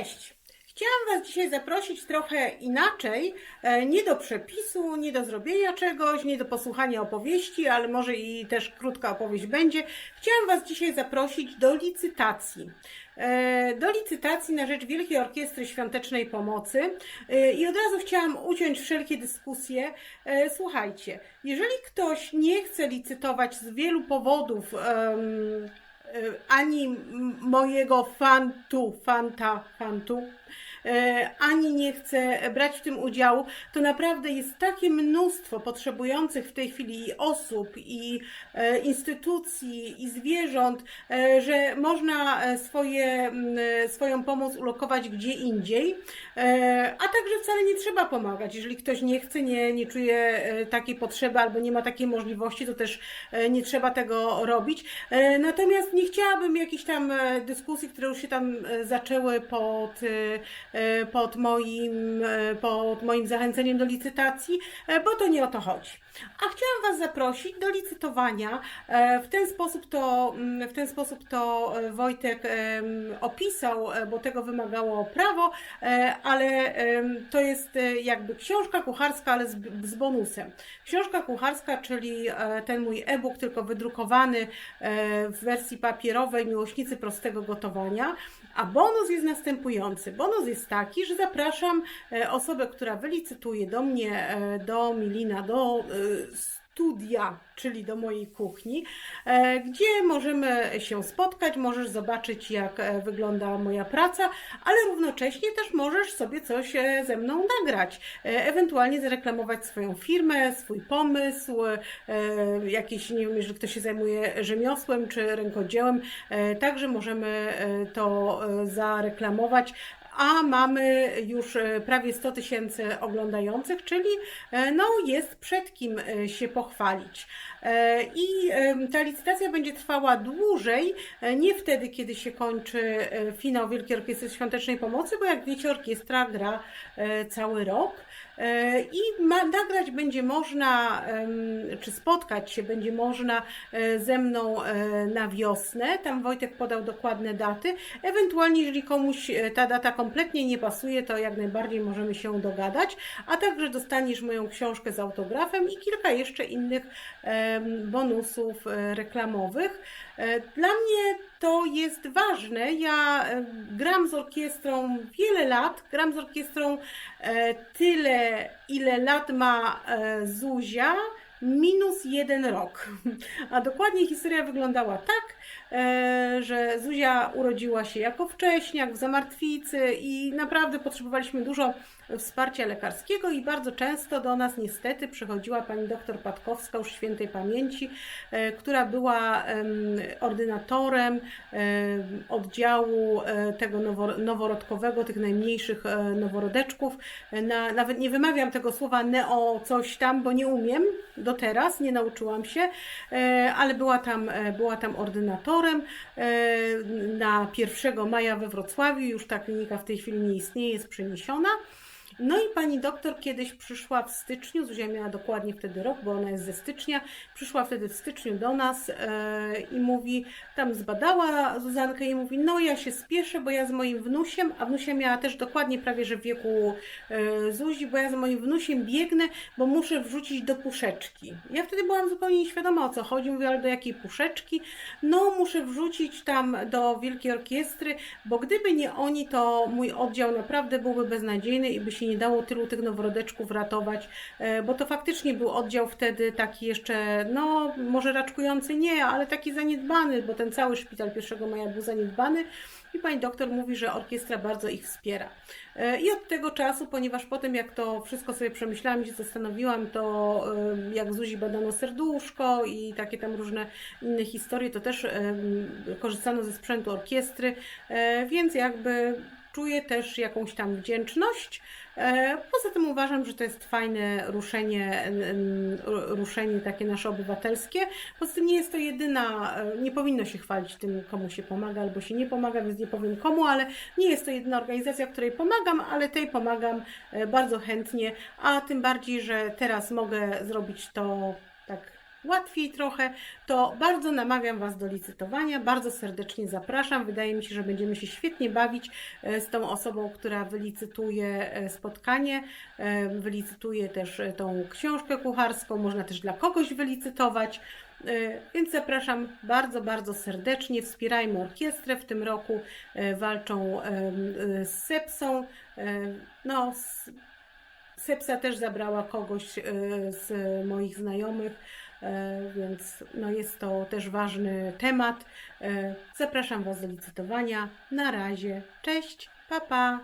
Cześć! Chciałam Was dzisiaj zaprosić trochę inaczej, e, nie do przepisu, nie do zrobienia czegoś, nie do posłuchania opowieści, ale może i też krótka opowieść będzie. Chciałam Was dzisiaj zaprosić do licytacji. E, Do licytacji na rzecz Wielkiej Orkiestry Świątecznej Pomocy. E, I od razu chciałam uciąć wszelkie dyskusje. Słuchajcie, jeżeli ktoś nie chce licytować z wielu powodów, ani m- mojego fantu, fanta, fantu, e, ani nie chce brać w tym udziału, to naprawdę jest takie mnóstwo potrzebujących w tej chwili osób, i e, instytucji, i zwierząt, e, że można e, swoje, e, swoją pomoc ulokować gdzie indziej, e, a także wcale nie trzeba pomagać. Jeżeli ktoś nie chce, nie, nie czuje e, takiej potrzeby albo nie ma takiej możliwości, to też e, nie trzeba tego robić. E, Natomiast nie chciałabym jakichś tam e, dyskusji, które już się tam e, zaczęły pod, e, pod, moim, pod moim zachęceniem do licytacji, bo to nie o to chodzi. A chciałam Was zaprosić do licytowania. W ten sposób to, mm, w ten sposób to Wojtek opisał, bo tego wymagało prawo, ale to jest jakby książka kucharska, ale z, z bonusem. Książka kucharska, czyli ten mój e-book, tylko wydrukowany w wersji Miłośnicy Prostego Gotowania. A bonus jest następujący. Bonus jest taki, że zapraszam e, osobę, która wylicytuje do mnie, e, do Milina, do e, studia, czyli do mojej kuchni, e, gdzie możemy się spotkać, możesz zobaczyć, jak e, wygląda moja praca, ale równocześnie też możesz sobie coś e, ze mną nagrać, ewentualnie zareklamować swoją firmę, swój pomysł, jakieś, nie wiem, jeżeli ktoś się zajmuje rzemiosłem czy rękodziełem, także możemy to zareklamować a mamy już e, prawie 100 tysięcy oglądających, czyli e, no, jest przed kim e, się pochwalić. I ta licytacja będzie trwała dłużej, nie wtedy, kiedy się kończy finał Wielkiej Orkiestry Świątecznej Pomocy, bo jak wiecie, orkiestra gra cały rok. I ma, nagrać będzie można, czy spotkać się będzie można ze mną na wiosnę. Tam Wojtek podał dokładne daty. Ewentualnie, jeżeli komuś ta data kompletnie nie pasuje, to jak najbardziej możemy się dogadać. A także dostaniesz moją książkę z autografem i kilka jeszcze innych bonusów e, reklamowych. E, Dla mnie to jest ważne. Ja e, gram z orkiestrą wiele lat. Gram z orkiestrą tyle, ile lat ma Zuzia, minus jeden rok. A dokładnie historia wyglądała tak, e, że Zuzia urodziła się jako wcześniak w zamartwicy i naprawdę potrzebowaliśmy dużo wsparcia lekarskiego i bardzo często do nas niestety przychodziła pani doktor Patkowska już świętej pamięci, e, która była em, ordynatorem em, oddziału e, tego nowo- noworodkowego, tych najmniejszych e, noworodeczków. E, Na, nawet nie wymawiam tego słowa neo coś tam, bo nie umiem do teraz, nie nauczyłam się, e, ale była tam, e, była tam ordynatorem e, na 1 maja we Wrocławiu. Już ta klinika w tej chwili nie istnieje, jest przeniesiona. No i pani doktor kiedyś przyszła w styczniu, Zuzia miała dokładnie wtedy rok, bo ona jest ze stycznia, przyszła wtedy w styczniu do nas e, i mówi, tam zbadała Zuzankę i mówi, no ja się spieszę, bo ja z moim wnusiem, a wnusia miała też dokładnie prawie, że w wieku e, Zuzi, bo ja z moim wnusiem biegnę, bo muszę wrzucić do puszeczki. Ja wtedy byłam zupełnie nieświadoma o co chodzi, mówię, ale do jakiej puszeczki? No muszę wrzucić tam do Wielkiej Orkiestry, bo gdyby nie oni, to mój oddział naprawdę byłby beznadziejny i by się nie dało tylu tych noworodeczków ratować, e, bo to faktycznie był oddział wtedy taki jeszcze, no może raczkujący nie, ale taki zaniedbany, bo ten cały szpital 1 maja był zaniedbany. I pani doktor mówi, że orkiestra bardzo ich wspiera. E, I od tego czasu, ponieważ potem jak to wszystko sobie przemyślałam i się zastanowiłam, to e, jak Zuzi badano serduszko i takie tam różne inne historie, to też korzystano ze sprzętu orkiestry, więc jakby czuję też jakąś tam wdzięczność. E, Poza tym uważam, że to jest fajne ruszenie, ruszenie takie nasze obywatelskie. Poza tym nie jest to jedyna, e, nie powinno się chwalić tym, komu się pomaga albo się nie pomaga, więc nie powiem komu, ale nie jest to jedyna organizacja, której pomagam, ale tej pomagam e, bardzo chętnie, a tym bardziej, że teraz mogę zrobić to tak łatwiej trochę, to bardzo namawiam Was do licytowania, bardzo serdecznie zapraszam. Wydaje mi się, że będziemy się świetnie bawić e, z tą osobą, która wylicytuje e, spotkanie, e, wylicytuje też tą książkę kucharską, można też dla kogoś wylicytować. Więc zapraszam bardzo, bardzo serdecznie. Wspierajmy orkiestrę. W tym roku walczą z Sepsą. No, Sepsa też zabrała kogoś e, z moich znajomych, e, więc no jest to też ważny temat. E, Zapraszam Was do licytowania. Na razie. Cześć, pa pa.